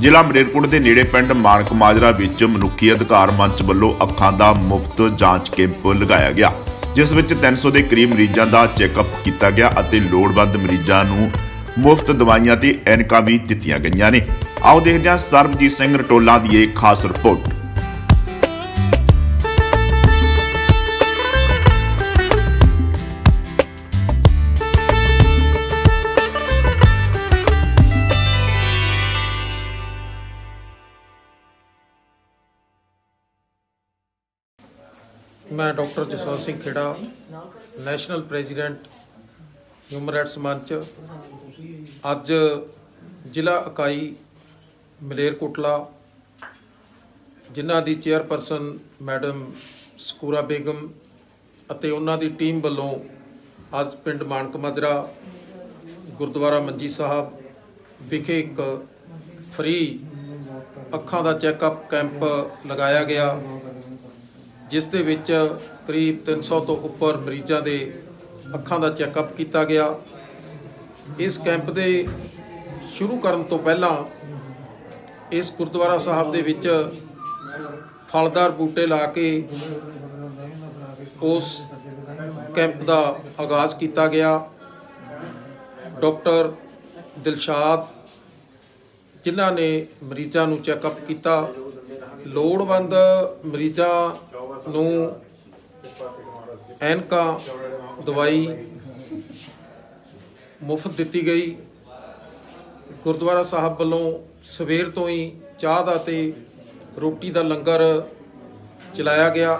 ਜ਼ਿਲ੍ਹਾ ਮਲੇਰਕੋਟ ਦੇ ਨੇੜੇ ਪਿੰਡ ਮਾਨਕ ਮਾਜਰਾ ਵਿੱਚ ਮਨੁੱਖੀ ਅਧਿਕਾਰ ਮੰਚ ਵੱਲੋਂ ਅੱਖਾਂ ਦਾ ਮੁਫਤ ਜਾਂਚ ਕੈਂਪ ਲਗਾਇਆ ਗਿਆ, ਜਿਸ ਵਿੱਚ 300 ਦੇ ਕਰੀਬ ਮਰੀਜ਼ਾਂ ਦਾ ਚੈੱਕਅਪ ਕੀਤਾ ਗਿਆ ਅਤੇ ਲੋੜਵੰਦ ਮਰੀਜ਼ਾਂ ਨੂੰ ਮੁਫਤ ਦਵਾਈਆਂ ਤੇ ਐਨਕਾਂ ਵੀ ਦਿੱਤੀਆਂ ਗਈਆਂ ਨੇ। ਆਓ ਦੇਖਦੇ ਹਾਂ ਸਰਬਜੀਤ ਸਿੰਘ ਰਟੋਲਾ ਦੀ ਇਹ ਖਾਸ ਰਿਪੋਰਟ। ਮੈਂ doctor Jaswant Singh Khera, national president human rights Manch. ਅੱਜ ਜ਼ਿਲ੍ਹਾ ਇਕਾਈ ਮਲੇਰਕੋਟਲਾ ਜਿਨ੍ਹਾਂ ਦੀ ਚੇਅਰਪਰਸਨ ਮੈਡਮ ਸਕੂਰਾ ਬੇਗਮ ਅਤੇ ਉਹਨਾਂ ਦੀ ਟੀਮ ਵੱਲੋਂ ਅੱਜ ਪਿੰਡ ਮਾਨਕ ਮਜਰਾ, ਗੁਰਦੁਆਰਾ ਮੰਜੀ ਸਾਹਿਬ ਵਿਖੇ ਇੱਕ ਫ੍ਰੀ ਅੱਖਾਂ ਦਾ ਚੈੱਕਅਪ ਕੈਂਪ ਲਗਾਇਆ ਗਿਆ। ਜਿਸ ਦੇ ਵਿੱਚ ਕਰੀਬ 300 ਤੋਂ ਉੱਪਰ ਮਰੀਜ਼ਾਂ ਦੇ ਅੱਖਾਂ ਦਾ ਚੈੱਕਅਪ ਕੀਤਾ ਗਿਆ। ਇਸ ਕੈਂਪ ਦੇ ਸ਼ੁਰੂ ਕਰਨ ਤੋਂ ਪਹਿਲਾਂ ਇਸ ਗੁਰਦੁਆਰਾ ਸਾਹਿਬ ਦੇ ਵਿੱਚ ਫਲਦਾਰ ਬੂਟੇ ਲਾ ਕੇ ਉਸ ਕੈਂਪ ਦਾ ਆਗਾਜ਼ ਕੀਤਾ ਗਿਆ। ਡਾਕਟਰ ਦਿਲਸ਼ਾਦ, ਜਿਨ੍ਹਾਂ ਨੇ ਮਰੀਜ਼ਾਂ ਨੂੰ ਚੈੱਕਅਪ ਕੀਤਾ, ਲੋੜਵੰਦ ਮਰੀਜ਼ਾਂ ਨੂੰ ਐਨਕਾ ਦਵਾਈ ਮੁਫਤ ਦਿੱਤੀ ਗਈ। ਗੁਰਦੁਆਰਾ ਸਾਹਿਬ ਵੱਲੋਂ ਸਵੇਰ ਤੋਂ ਹੀ ਚਾਹ ਦਾ ਤੇ ਰੋਟੀ ਦਾ ਲੰਗਰ ਚਲਾਇਆ ਗਿਆ।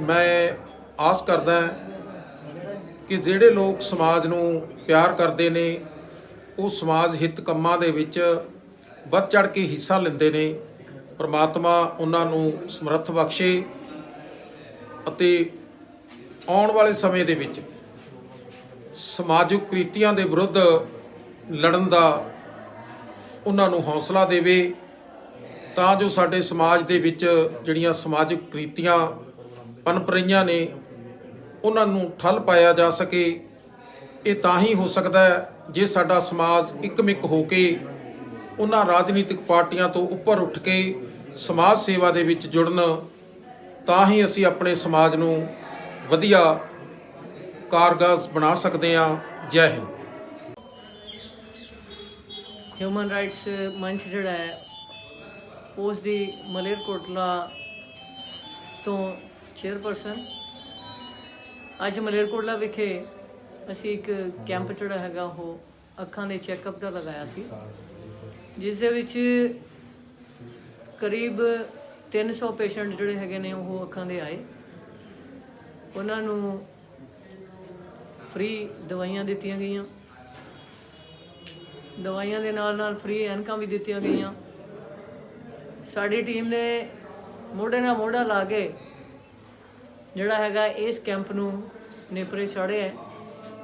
ਮੈਂ ਆਸ ਕਰਦਾ ਕਿ ਜਿਹੜੇ ਲੋਕ ਸਮਾਜ ਨੂੰ ਪਿਆਰ ਕਰਦੇ ਨੇ, ਉਹ ਸਮਾਜ ਹਿੱਤ ਕੰਮਾਂ ਦੇ ਵਿੱਚ ਵੱਧ ਚੜ ਕੇ ਹਿੱਸਾ ਲੈਂਦੇ ਨੇ। ਪਰਮਾਤਮਾ ਉਹਨਾਂ ਨੂੰ ਸਮਰੱਥ ਬਖਸ਼ੇ। ਅਤੇ ਆਉਣ ਵਾਲੇ ਸਮੇਂ ਦੇ ਵਿੱਚ ਸਮਾਜਿਕ ਕ੍ਰਿਤੀਆਂ ਦੇ ਵਿਰੁੱਧ ਲੜਨ ਦਾ ਉਹਨਾਂ ਨੂੰ ਹੌਸਲਾ ਦੇਵੇ, ਤਾਂ ਜੋ ਸਾਡੇ ਸਮਾਜ ਦੇ ਵਿੱਚ ਜਿਹੜੀਆਂ ਸਮਾਜਿਕ ਕ੍ਰਿਤੀਆਂ ਪਨਪ ਰਹੀਆਂ ਨੇ, ਉਹਨਾਂ ਨੂੰ ਠੱਲ ਪਾਇਆ ਜਾ ਸਕੇ। ਇਹ ਤਾਂ ਹੀ ਹੋ ਸਕਦਾ ਹੈ ਜੇ ਸਾਡਾ ਸਮਾਜ ਇੱਕਮਿਕ ਹੋ ਕੇ ਉਹਨਾਂ ਰਾਜਨੀਤਿਕ ਪਾਰਟੀਆਂ ਤੋਂ ਉੱਪਰ ਉੱਠ ਕੇ ਸਮਾਜ ਸੇਵਾ ਦੇ ਵਿੱਚ ਜੁੜਨ ਤਾਂ ਹੀ ਅਸੀਂ ਆਪਣੇ ਸਮਾਜ ਨੂੰ ਵਧੀਆ ਕਾਰਗਰ ਬਣਾ ਸਕਦੇ ਹਾਂ। ਜੈ ਹਿੰਦ। ਹਿਊਮਨ ਰਾਈਟਸ ਮੰਚ ਜਿਹੜਾ ਹੈ, ਉਸ ਦੀ ਮਲੇਰਕੋਟਲਾ ਤੋਂ ਚੇਅਰਪਰਸਨ ਅੱਜ ਮਲੇਰਕੋਟਲਾ ਵਿਖੇ ਅਸੀਂ ਇੱਕ ਕੈਂਪ ਜਿਹੜਾ ਹੈਗਾ, ਉਹ ਅੱਖਾਂ ਦੇ ਚੈੱਕਅਪ ਦਾ ਲਗਾਇਆ ਸੀ, ਜਿਸ ਦੇ ਵਿੱਚ ਕਰੀਬ 300 ਪੇਸ਼ੈਂਟ ਜਿਹੜੇ ਹੈਗੇ ਨੇ ਉਹ ਅੱਖਾਂ ਦੇ ਆਏ। ਉਹਨਾਂ ਨੂੰ ਫ੍ਰੀ ਦਵਾਈਆਂ ਦਿੱਤੀਆਂ ਗਈਆਂ। ਦਵਾਈਆਂ ਦੇ ਨਾਲ ਨਾਲ ਫ੍ਰੀ ਐਨਕਾਂ ਵੀ ਦਿੱਤੀਆਂ ਗਈਆਂ। ਸਾਡੀ ਟੀਮ ਨੇ ਮੋਢੇ ਨਾਲ ਮੋਢਾ ਲਾ ਕੇ ਜਿਹੜਾ ਹੈਗਾ ਇਸ ਕੈਂਪ ਨੂੰ ਨੇਪਰੇ ਚਾੜਿਆ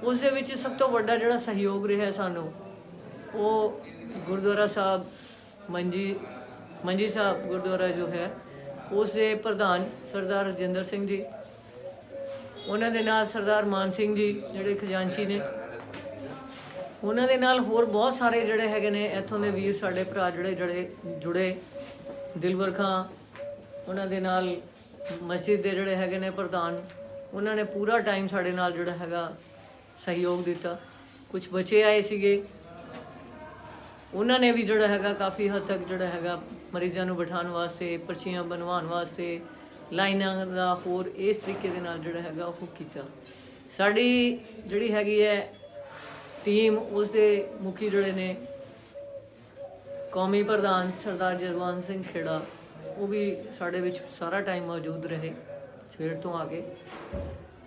ਉਸ ਦੇ ਵਿੱਚ ਸਭ ਤੋਂ ਵੱਡਾ ਜਿਹੜਾ ਸਹਿਯੋਗ ਰਿਹਾ ਸਾਨੂੰ, ਉਹ ਗੁਰਦੁਆਰਾ ਸਾਹਿਬ ਮੰਜੀ ਮੰਜੀ ਸਾਹਿਬ ਗੁਰਦੁਆਰਾ ਜੋ ਹੈ ਉਸ ਦੇ ਪ੍ਰਧਾਨ ਸਰਦਾਰ ਰਜਿੰਦਰ ਸਿੰਘ ਜੀ, ਉਹਨਾਂ ਦੇ ਨਾਲ ਸਰਦਾਰ ਮਾਨ ਸਿੰਘ ਜੀ ਜਿਹੜੇ ਖਜ਼ਾਨਚੀ ਨੇ, ਉਹਨਾਂ ਦੇ ਨਾਲ ਹੋਰ ਬਹੁਤ ਸਾਰੇ ਜਿਹੜੇ ਹੈਗੇ ਨੇ, ਇੱਥੋਂ ਦੇ ਵੀਰ ਸਾਡੇ ਭਰਾ ਜਿਹੜੇ ਜਿਹੜੇ ਜੁੜੇ, ਦਿਲਵਰ ਖਾਂ, ਉਹਨਾਂ ਦੇ ਨਾਲ ਮਸਜਿਦ ਦੇ ਜਿਹੜੇ ਹੈਗੇ ਨੇ ਪ੍ਰਧਾਨ, ਉਹਨਾਂ ਨੇ ਪੂਰਾ ਟਾਈਮ ਸਾਡੇ ਨਾਲ ਜਿਹੜਾ ਹੈਗਾ ਸਹਿਯੋਗ ਦਿੱਤਾ। ਕੁਝ ਬੱਚੇ ਆਏ ਸੀਗੇ ਉਹਨਾਂ ਨੇ ਵੀ ਜਿਹੜਾ ਹੈਗਾ ਕਾਫੀ ਹੱਦ ਤੱਕ ਜਿਹੜਾ ਹੈਗਾ ਮਰੀਜ਼ਾਂ ਨੂੰ ਬਿਠਾਉਣ ਵਾਸਤੇ, ਪਰਚੀਆਂ ਬਣਵਾਉਣ ਵਾਸਤੇ ਲਾਈਨਾਂ ਦਾ ਹੋਰ ਇਸ ਤਰੀਕੇ ਦੇ ਨਾਲ ਜਿਹੜਾ ਹੈਗਾ ਉਹ ਕੀਤਾ। ਸਾਡੀ ਜਿਹੜੀ ਹੈਗੀ ਹੈ ਟੀਮ ਉਸ ਦੇ ਮੁਖੀ ਜਿਹੜੇ ਨੇ, ਕੌਮੀ ਪ੍ਰਧਾਨ ਸਰਦਾਰ ਜਰਵਾਨ ਸਿੰਘ ਖੇੜਾ, ਉਹ ਵੀ ਸਾਡੇ ਵਿੱਚ ਸਾਰਾ ਟਾਈਮ ਮੌਜੂਦ ਰਹੇ ਸਵੇਰ ਤੋਂ ਆ ਕੇ।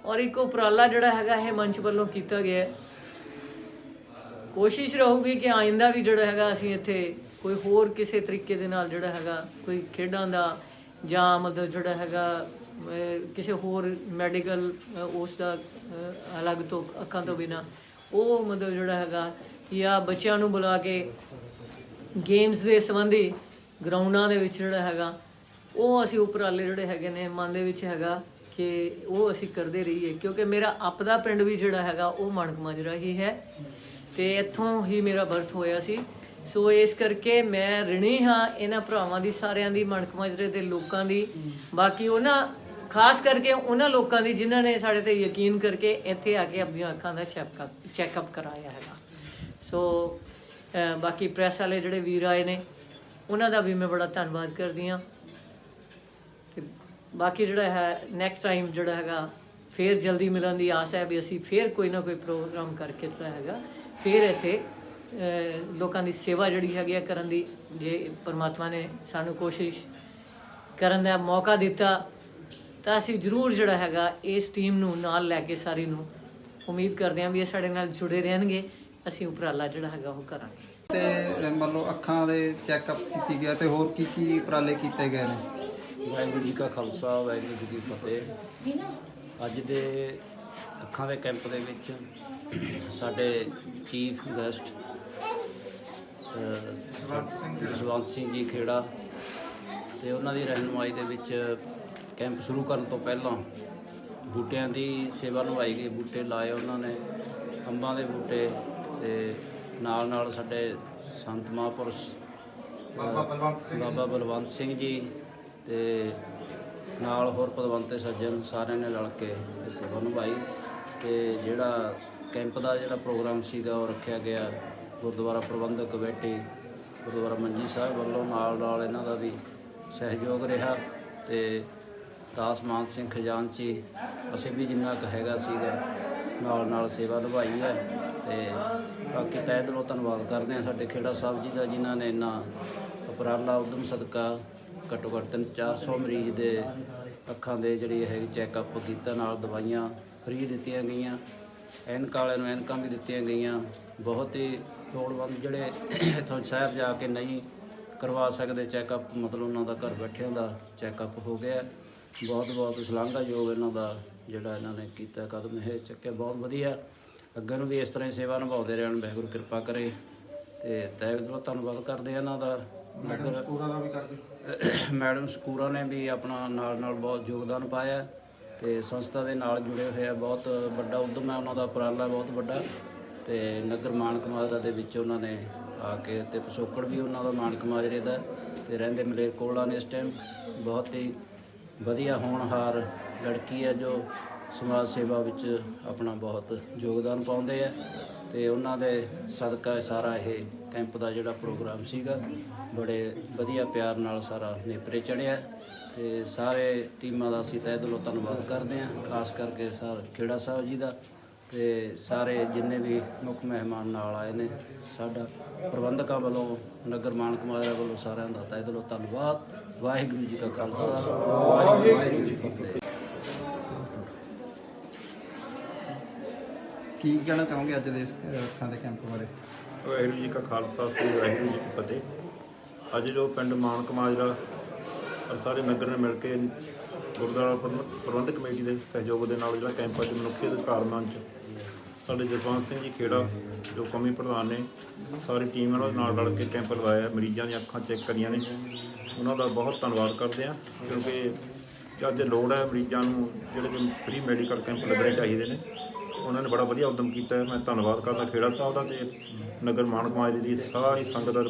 ਔਰ ਇੱਕ ਉਪਰਾਲਾ ਜਿਹੜਾ ਹੈਗਾ ਇਹ ਮੰਚ ਵੱਲੋਂ ਕੀਤਾ ਗਿਆ ਕੋਸ਼ਿਸ਼ ਰਹੂਗੀ ਕਿ ਆਇੰਦਾ ਵੀ ਜਿਹੜਾ ਹੈਗਾ ਅਸੀਂ ਇੱਥੇ ਕੋਈ ਹੋਰ ਕਿਸੇ ਤਰੀਕੇ ਦੇ ਨਾਲ ਜਿਹੜਾ ਹੈਗਾ ਕੋਈ ਖੇਡਾਂ ਦਾ ਜਾਂ ਮਤਲਬ ਜਿਹੜਾ ਹੈਗਾ ਕਿਸੇ ਹੋਰ ਮੈਡੀਕਲ ਉਸ ਦਾ ਅਲੱਗ ਤੋਂ ਅੱਖਾਂ ਤੋਂ ਬਿਨਾ, ਉਹ ਮਤਲਬ ਜਿਹੜਾ ਹੈਗਾ ਜਾਂ ਬੱਚਿਆਂ ਨੂੰ ਬੁਲਾ ਕੇ ਗੇਮਸ ਦੇ ਸੰਬੰਧੀ ਗਰਾਊਂਡਾਂ ਦੇ ਵਿੱਚ ਜਿਹੜਾ ਹੈਗਾ, ਉਹ ਅਸੀਂ ਉਪਰਾਲੇ ਜਿਹੜੇ ਹੈਗੇ ਨੇ, ਮਨ ਦੇ ਵਿੱਚ ਹੈਗਾ ਕਿ ਉਹ ਅਸੀਂ ਕਰਦੇ ਰਹੀਏ, ਕਿਉਂਕਿ ਮੇਰਾ ਆਪਦਾ ਪਿੰਡ ਵੀ ਜਿਹੜਾ ਹੈਗਾ, ਉਹ ਮਣਕ ਮਾਜਰਾ ਹੀ ਹੈ। ਤੇ ਇੱਥੋਂ ਹੀ ਮੇਰਾ ਬਰਥ ਹੋਇਆ ਸੀ। ਸੋ ਇਸ ਕਰਕੇ ਮੈਂ ਰਿਣੀ ਹਾਂ ਇਹਨਾਂ ਭਰਾਵਾਂ ਦੀ, ਸਾਰਿਆਂ ਦੀ, ਮਣਕ ਮਾਜਰੇ ਦੇ ਲੋਕਾਂ ਦੀ। ਬਾਕੀ ਉਹਨਾਂ, ਖਾਸ ਕਰਕੇ ਉਹਨਾਂ ਲੋਕਾਂ ਦੀ ਜਿਨ੍ਹਾਂ ਨੇ ਸਾਡੇ ਤੇ ਯਕੀਨ ਕਰਕੇ ਇੱਥੇ ਆ ਕੇ ਆਪਣੀਆਂ ਅੱਖਾਂ ਦਾ ਚੈੱਕਅਪ ਚੈੱਕਅਪ ਕਰਾਇਆ ਹੈਗਾ। ਸੋ ਬਾਕੀ ਪ੍ਰੈਸ ਵਾਲੇ ਜਿਹੜੇ ਵੀਰ ਆਏ ਨੇ, ਉਹਨਾਂ ਦਾ ਵੀ ਮੈਂ ਬੜਾ ਧੰਨਵਾਦ ਕਰਦੀ ਹਾਂ। ਤੇ ਬਾਕੀ ਜਿਹੜਾ ਹੈ ਨੈਕਸਟ ਟਾਈਮ ਜਿਹੜਾ ਹੈਗਾ ਫੇਰ ਜਲਦੀ ਮਿਲਣ ਦੀ ਆਸ ਹੈ ਵੀ ਅਸੀਂ ਫੇਰ ਕੋਈ ਨਾ ਕੋਈ ਪ੍ਰੋਗਰਾਮ ਕਰਕੇ ਜਿਹੜਾ ਹੈਗਾ। ਫੇਰ ਇੱਥੇ ਲੋਕਾਂ ਦੀ ਸੇਵਾ ਜਿਹੜੀ ਹੈਗੀ ਆ ਕਰਨ ਦੀ ਜੇ ਪਰਮਾਤਮਾ ਨੇ ਸਾਨੂੰ ਕੋਸ਼ਿਸ਼ ਕਰਨ ਦਾ ਮੌਕਾ ਦਿੱਤਾ ਤਾਂ ਅਸੀਂ ਜ਼ਰੂਰ ਜਿਹੜਾ ਹੈਗਾ ਇਸ ਟੀਮ ਨੂੰ ਨਾਲ ਲੈ ਕੇ ਸਾਰੀ ਨੂੰ ਉਮੀਦ ਕਰਦੇ ਹਾਂ ਵੀ ਇਹ ਸਾਡੇ ਨਾਲ ਜੁੜੇ ਰਹਿਣਗੇ। ਅਸੀਂ ਉਪਰਾਲਾ ਜਿਹੜਾ ਹੈਗਾ ਉਹ ਕਰਾਂਗੇ। ਤੇ ਮੰਨ ਲਓ ਅੱਖਾਂ ਦੇ ਚੈੱਕਅਪ ਕੀਤੀ ਗਿਆ ਤੇ ਹੋਰ ਕੀ ਕੀ ਉਪਰਾਲੇ ਕੀਤੇ ਗਏ ਨੇ? ਵਾਹਿਗੁਰੂ ਜੀ ਕਾ ਖਾਲਸਾ ਵਾਹਿਗੁਰੂ ਜੀ ਕੀ ਫਤਿਹ। ਅੱਜ ਦੇ ਅੱਖਾਂ ਦੇ ਕੈਂਪ ਦੇ ਵਿੱਚ ਸਾਡੇ ਚੀਫ ਗੈਸਟ ਜਸਵੰਤ ਸਿੰਘ ਜੀ ਖੇੜਾ ਤੇ ਉਹਨਾਂ ਦੀ ਰਹਿਨੁਮਾਈ ਦੇ ਵਿੱਚ ਕੈਂਪ ਸ਼ੁਰੂ ਕਰਨ ਤੋਂ ਪਹਿਲਾਂ ਬੂਟਿਆਂ ਦੀ ਸੇਵਾ ਨਿਭਾਈ ਗਈ। ਬੂਟੇ ਲਾਏ ਉਹਨਾਂ ਨੇ ਅੰਬਾਂ ਦੇ ਬੂਟੇ ਤੇ ਨਾਲ ਨਾਲ ਸਾਡੇ ਸੰਤ ਮਹਾਂਪੁਰਸ਼ ਬਾਬਾ ਬਲਵੰਤ ਸਿੰਘ ਬਾਬਾ ਬਲਵੰਤ ਸਿੰਘ ਜੀ ਤੇ ਨਾਲ ਹੋਰ ਪਦਵੰਤੇ ਸੱਜਣ ਸਾਰਿਆਂ ਨੇ ਰਲ ਕੇ ਇਹ ਸੇਵਾ ਨਿਭਾਈ ਤੇ ਜਿਹੜਾ ਕੈਂਪ ਦਾ ਜਿਹੜਾ ਪ੍ਰੋਗਰਾਮ ਸੀਗਾ, ਉਹ ਰੱਖਿਆ ਗਿਆ ਗੁਰਦੁਆਰਾ ਪ੍ਰਬੰਧਕ ਕਮੇਟੀ, ਗੁਰਦੁਆਰਾ ਮੰਜੀ ਸਾਹਿਬ ਵੱਲੋਂ। ਨਾਲ ਨਾਲ ਇਹਨਾਂ ਦਾ ਵੀ ਸਹਿਯੋਗ ਰਿਹਾ ਤੇ ਦਾਸ ਮਾਨ ਸਿੰਘ ਖਜ਼ਾਨਚੀ, ਅਸੀਂ ਵੀ ਜਿੰਨਾ ਕੁ ਹੈਗਾ ਸੀਗਾ, ਨਾਲ ਨਾਲ ਸੇਵਾ ਨਿਭਾਈ ਹੈ। ਤੇ ਬਾਕੀ ਤਹਿ ਦਿਲੋਂ ਧੰਨਵਾਦ ਕਰਦੇ ਹਾਂ ਸਾਡੇ ਖੇੜਾ ਸਾਹਿਬ ਜੀ ਦਾ, ਜਿਨ੍ਹਾਂ ਨੇ ਇੰਨਾ ਉਪਰਾਲਾ ਉਦਮ ਸਦਕਾ ਘੱਟੋ ਘੱਟ ਤਿੰਨ 400 ਮਰੀਜ਼ ਦੇ ਅੱਖਾਂ ਦੇ ਜਿਹੜੀ ਹੈ ਚੈੱਕਅਪ ਕੀਤਾ, ਨਾਲ ਦਵਾਈਆਂ ਫ੍ਰੀ ਦਿੱਤੀਆਂ ਗਈਆਂ, ਐਨਕ ਵਾਲਿਆਂ ਨੂੰ ਐਨਕਾਂ ਵੀ ਦਿੱਤੀਆਂ ਗਈਆਂ। ਬਹੁਤ ਹੀ ਲੋੜਵੰਦ ਜਿਹੜੇ ਇੱਥੋਂ ਸ਼ਹਿਰ ਜਾ ਕੇ ਨਹੀਂ ਕਰਵਾ ਸਕਦੇ ਚੈੱਕਅਪ, ਮਤਲਬ ਉਹਨਾਂ ਦਾ ਘਰ ਬੈਠਿਆਂ ਦਾ ਚੈੱਕਅਪ ਹੋ ਗਿਆ। ਬਹੁਤ ਬਹੁਤ ਸ਼ਲਾਘਾਯੋਗ ਇਹਨਾਂ ਦਾ ਜਿਹੜਾ ਇਹਨਾਂ ਨੇ ਕੀਤਾ ਕਦਮ ਇਹ ਚੱਕਿਆ। ਬਹੁਤ ਵਧੀਆ। ਅੱਗੇ ਨੂੰ ਵੀ ਇਸ ਤਰ੍ਹਾਂ ਹੀ ਸੇਵਾ ਨਿਭਾਉਂਦੇ ਰਹਿਣ। ਵਾਹਿਗੁਰੂ ਕਿਰਪਾ ਕਰੇ ਤੇ ਤਹਿ ਧੰਨਵਾਦ ਕਰਦੇ ਹਾਂ ਇਹਨਾਂ ਦਾ। ਮੈਡਮ ਸਕੂਰਾ ਦਾ ਵੀ ਕਰਦੇ। ਮੈਡਮ ਸਕੂਰਾ ਨੇ ਵੀ ਆਪਣਾ ਨਾਲ ਨਾਲ ਬਹੁਤ ਯੋਗਦਾਨ ਪਾਇਆ ਤੇ ਸੰਸਥਾ ਦੇ ਨਾਲ ਜੁੜੇ ਹੋਏ ਆ, ਬਹੁਤ ਵੱਡਾ ਉਦਮ ਹੈ ਉਹਨਾਂ ਦਾ, ਉਪਰਾਲਾ ਬਹੁਤ ਵੱਡਾ। ਤੇ ਨਗਰ ਮਾਨਕ ਮਾਜਰਾ ਦੇ ਵਿੱਚ ਉਹਨਾਂ ਨੇ ਆ ਕੇ ਤੇ ਪਿਛੋਕੜ ਵੀ ਉਹਨਾਂ ਦਾ ਮਾਨਕ ਮਾਜਰੇ ਦਾ ਤੇ ਰਹਿੰਦੇ ਮਲੇਰਕੋਟਲਾ ਨੇ ਇਸ ਟਾਈਮ ਬਹੁਤ ਹੀ ਵਧੀਆ ਹੋਣਹਾਰ ਲੜਕੀ ਹੈ ਜੋ ਸਮਾਜ ਸੇਵਾ ਵਿੱਚ ਆਪਣਾ ਬਹੁਤ ਯੋਗਦਾਨ ਪਾਉਂਦੇ ਆ ਤੇ ਉਹਨਾਂ ਦੇ ਸਦਕਾ ਸਾਰਾ ਇਹ ਕੈਂਪ ਦਾ ਜਿਹੜਾ ਪ੍ਰੋਗਰਾਮ ਸੀਗਾ, ਬੜੇ ਵਧੀਆ ਪਿਆਰ ਨਾਲ ਸਾਰਾ ਨੇਪਰੇ ਚੜਿਆ ਤੇ ਸਾਰੇ ਟੀਮਾਂ ਦਾ ਅਸੀਂ ਤਹਿ ਦਿਲੋਂ ਧੰਨਵਾਦ ਕਰਦੇ ਹਾਂ, ਖਾਸ ਕਰਕੇ ਸਰ ਖੇੜਾ ਸਾਹਿਬ ਜੀ ਦਾ ਤੇ ਸਾਰੇ ਜਿੰਨੇ ਵੀ ਮੁੱਖ ਮਹਿਮਾਨ ਨਾਲ ਆਏ ਨੇ, ਸਾਡਾ ਪ੍ਰਬੰਧਕਾਂ ਵੱਲੋਂ, ਨਗਰ ਮਾਨਕ ਮਾਜਰਾ ਵੱਲੋਂ ਸਾਰਿਆਂ ਦਾ ਤਹਿ ਦਿਲੋਂ ਧੰਨਵਾਦ। ਵਾਹਿਗੁਰੂ ਜੀ ਕਾ ਖਾਲਸਾ, ਵਾਹਿਗੁਰੂ ਜੀ ਕੀ ਫਤਿਹ। ਕੀ ਕਹਿਣਾ ਚਾਹੋਗੇ ਅੱਜ ਦੇ ਇਸ ਅ, ਅੱਖਾਂ ਦੇ ਕੈਂਪ ਬਾਰੇ? ਵਾਹਿਗੁਰੂ ਜੀ ਕਾ ਖਾਲਸਾ ਸ੍ਰੀ ਵਾਹਿਗੁਰੂ ਜੀ ਕੀ ਫਤਿਹ। ਅੱਜ ਜੋ ਪਿੰਡ ਮਾਨਕ ਮਾਜਰਾ ਔਰ ਸਾਰੇ ਨਗਰ ਨੇ ਮਿਲ ਕੇ ਗੁਰਦੁਆਰਾ ਪ੍ਰਬੰਧ- ਪ੍ਰਬੰਧਕ ਕਮੇਟੀ ਦੇ ਸਹਿਯੋਗ ਦੇ ਨਾਲ ਜਿਹੜਾ ਕੈਂਪ ਅੱਜ ਮਨੁੱਖੀ ਅਧਿਕਾਰ ਮੰਚ ਸਾਡੇ ਜਸਵੰਤ ਸਿੰਘ ਜੀ ਖੇੜਾ ਜੋ ਕੌਮੀ ਪ੍ਰਧਾਨ ਨੇ ਸਾਰੀ ਟੀਮ ਨਾਲ ਨਾਲ ਰਲ ਕੇ ਕੈਂਪ ਲਗਾਇਆ ਮਰੀਜ਼ਾਂ ਦੀਆਂ ਅੱਖਾਂ ਚੈੱਕ ਕਰੀਆਂ ਨੇ। ਉਹਨਾਂ ਦਾ ਬਹੁਤ ਧੰਨਵਾਦ ਕਰਦੇ ਹਾਂ ਕਿਉਂਕਿ ਅੱਜ ਲੋੜ ਹੈ ਮਰੀਜ਼ਾਂ ਨੂੰ ਜਿਹੜੇ ਕਿ ਫ੍ਰੀ ਮੈਡੀਕਲ ਕੈਂਪ ਲੱਗਣੇ ਚਾਹੀਦੇ ਨੇ ਉਹਨਾਂ ਨੇ ਬੜਾ ਵਧੀਆ ਉਦਮ ਕੀਤਾ ਮੈਂ ਧੰਨਵਾਦ ਕਰਦਾ ਖੇੜਾ ਸਾਹਿਬ ਦਾ ਤੇ ਨਗਰ ਮਾਨਕ ਮਾਜਰੇ ਦੀ ਸਾਰੀ ਸੰਗਤ ਦਾ